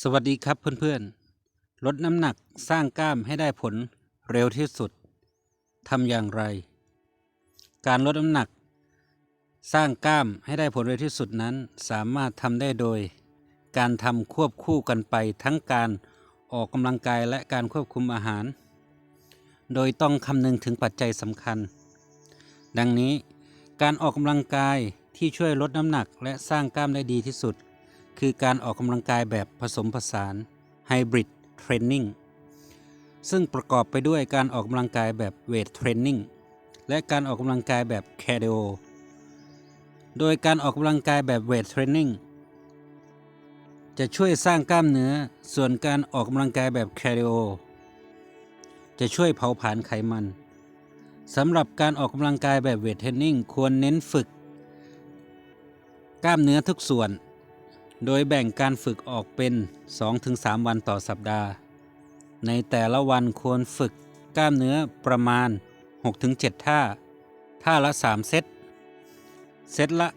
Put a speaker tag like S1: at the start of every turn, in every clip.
S1: สวัสดีครับเพื่อนๆ ลดน้ำหนักสร้างกล้ามให้ได้ผลเร็วที่สุด ทำอย่างไร การลดน้ำหนัก สร้างกล้ามให้ได้ผลเร็วที่สุดนั้น สามารถทำได้โดย การทำควบคู่กันไปทั้งการออกกำลังกายและการควบคุมอาหาร โดยต้องคำนึงถึงปัจจัยสำคัญ ดังนี้การออกกำลังกายที่ช่วยลดน้ำหนักและสร้างกล้ามได้ดีที่สุด คือการออกกำลังกายแบบผสมผสาน Hybrid Training ซึ่งประกอบไปด้วยการออกกำลังกายแบบเวทเทรนนิ่งและการออกกำลังกายแบบแครดิโอโดยการออกกำลังกายแบบเวทเทรนนิ่งจะช่วยสร้างกล้ามเนื้อ ส่วนการออกกำลังกายแบบแครดิโอจะช่วยเผาผลาญไขมันสำหรับการออกกำลังกายแบบเวทเทรนนิ่งควรเน้นฝึก กล้ามเนื้อทุกส่วน โดยแบ่งการฝึกออกเป็น 2-3 วันต่อสัปดาห์ ในแต่ละวันควรฝึกกล้ามเนื้อประมาณ 6-7 ท่า ท่าละ 3 เซต เซตละ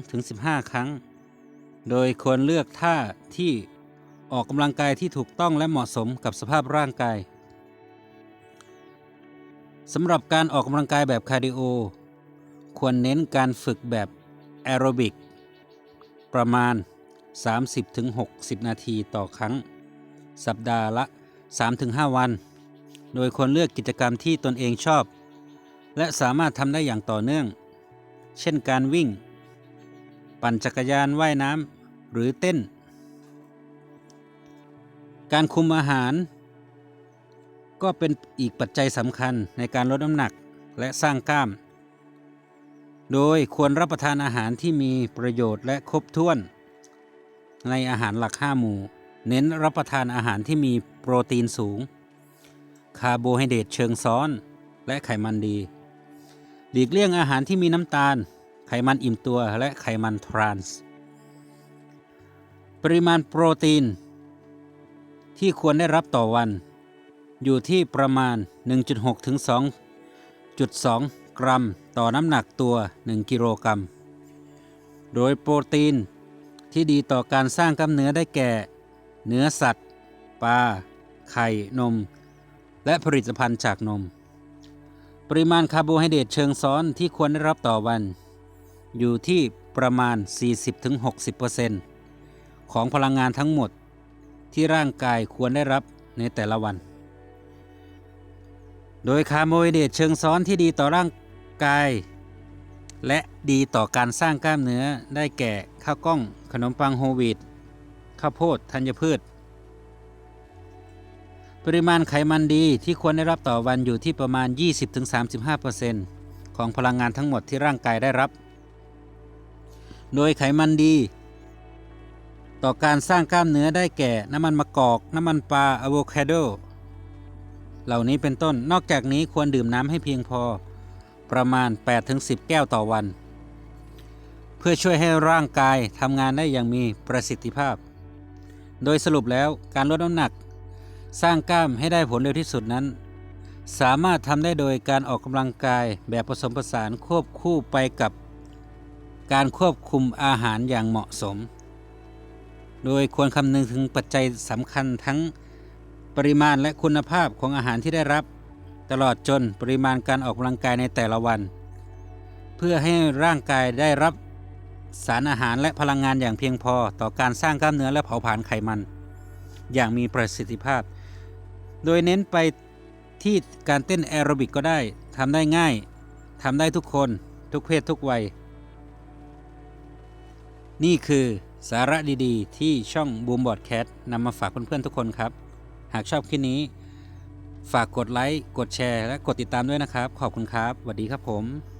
S1: 12-15 ครั้ง โดยควรเลือกท่าที่ออกกำลังกายที่ถูกต้องและเหมาะสมกับสภาพร่างกายสำหรับการออกกำลังกายแบบคาร์ดิโอ ควรเน้นการฝึกแบบแอโรบิก ประมาณ 30-60 นาทีต่อครั้ง สัปดาห์ละ 3-5 วัน โดยควรเลือกกิจกรรมที่ตนเองชอบ และสามารถทำได้อย่างต่อเนื่อง เช่นการวิ่ง ปั่นจักรยานว่ายน้ำหรือเต้น การคุมอาหาร ก็เป็นอีกปัจจัยสำคัญในการลดน้ำหนักและสร้างกล้าม โดยควรรับประทานอาหารที่มีประโยชน์และครบถ้วน ในอาหารหลัก 5 หมู่ เน้นรับประทานอาหารที่มีโปรตีนสูง คาร์โบไฮเดรตเชิงซ้อน และไขมันดี หลีกเลี่ยงอาหารที่มีน้ำตาล ไขมันอิ่มตัวและไขมันทรานส์ ปริมาณโปรตีน ที่ควรได้รับต่อวัน อยู่ที่ประมาณ 1.6 ถึง 2.2 กรัม ต่อน้ำหนักตัว 1 กิโลกรัม โดยโปรตีน ที่ดีต่อการสร้างกล้ามเนื้อได้แก่ เนื้อสัตว์ ปลา ไข่ นม และผลิตภัณฑ์จากนม ปริมาณคาร์โบไฮเดรตเชิงซ้อนที่ควรได้รับต่อวัน อยู่ที่ประมาณ 40-60%ของพลังงานทั้งหมดที่ร่างกายควรได้รับในแต่ละวัน โดยคาร์โบไฮเดรตเชิงซ้อนที่ดีต่อร่างกาย และดีต่อการสร้างกล้ามเนื้อได้แก่ข้าวกล้อง ขนมปังโฮลวีตข้าวโพดธัญพืช ปริมาณไขมันดีที่ควรได้รับต่อวันอยู่ที่ประมาณ 20-35%ของพลังงานทั้งหมดที่ร่างกายได้รับ โดยไขมันดี ต่อการสร้างกล้ามเนื้อได้แก่น้ำมันมะกอก น้ำมันปลาอะโวคาโดเหล่านี้เป็นต้นนอกจากนี้ควรดื่มน้ำให้เพียงพอ ประมาณ 8-10 แก้วต่อวัน เพื่อช่วยให้ร่างกายทำงานได้อย่างมีประสิทธิภาพ โดยสรุปแล้วการลดน้ำหนัก สร้างกล้ามให้ได้ผลเร็วที่สุดนั้น สามารถทำได้โดยการออกกำลังกายแบบผสมผสานควบคู่ไปกับ การควบคุมอาหารอย่างเหมาะสม โดยควรคำนึงถึงปัจจัยสำคัญทั้งปริมาณและคุณภาพของอาหารที่ได้รับ ตลอดจนปริมาณการออกกำลังกายในแต่ละวัน เพื่อให้ร่างกายได้รับสารอาหารและพลังงานอย่างเพียงพอต่อการสร้างกล้ามเนื้อและเผาผลาญไขมัน อย่างมีประสิทธิภาพ โดยเน้นไปที่การเต้นแอโรบิกก็ได้ทำได้ง่ายทำได้ทุกคนทุกเพศทุกวัย นี่คือสาระดีๆ ที่ช่องบูมบอดแคสนำมาฝากเพื่อนๆทุกคนครับ หากชอบคลิปนี้ ฝากกดไลค์ กดแชร์ และกดติดตามด้วยนะครับ ขอบคุณครับสวัสดีครับผม